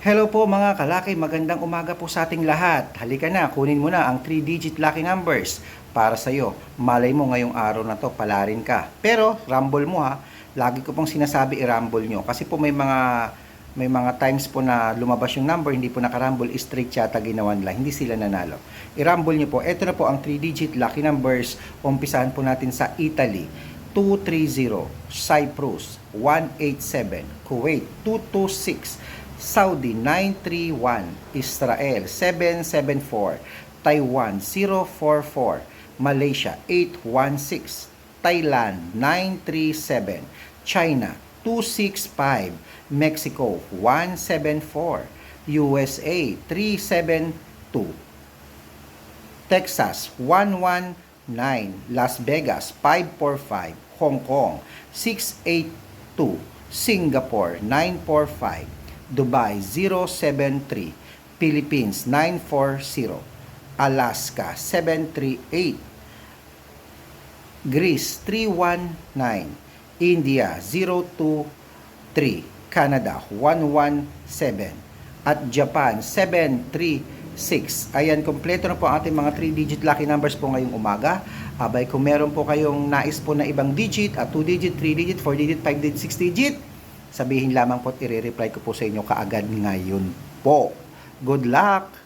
Hello po mga kalaki, magandang umaga po sa ating lahat. Halika na, kunin mo na ang 3-digit lucky numbers para sa iyo. Malay mo ngayong araw na to, palarin ka. Pero rumble mo ha. Lagi ko pong sinasabi i-rumble nyo kasi po may mga may mga times po na lumabas yung number, hindi po nakarumble, straight yata ginawan lang, hindi sila nanalo. I-rumble nyo po. Ito na po ang 3-digit lucky numbers. Umpisahan po natin sa Italy. 230, Cyprus 187, Kuwait 226, Saudi 931, Israel 774, Taiwan 044, Malaysia 816, Thailand 937, China 265, Mexico 174, USA 372, Texas 119, Las Vegas 545, Hong Kong 682, Singapore 945, Dubai 073, Philippines 940, Alaska 738, Greece 319, India 023, Canada 117, at Japan 736. Ayan, kompleto na po ang ating mga 3-digit lucky numbers po ngayong umaga. Abay, kung meron po kayong nais po na ibang digit, at 2-digit, 3-digit, 4-digit, 5-digit, 6-digit, sabihin lamang po at i-reply ko po sa inyo kaagad ngayon po. Good luck!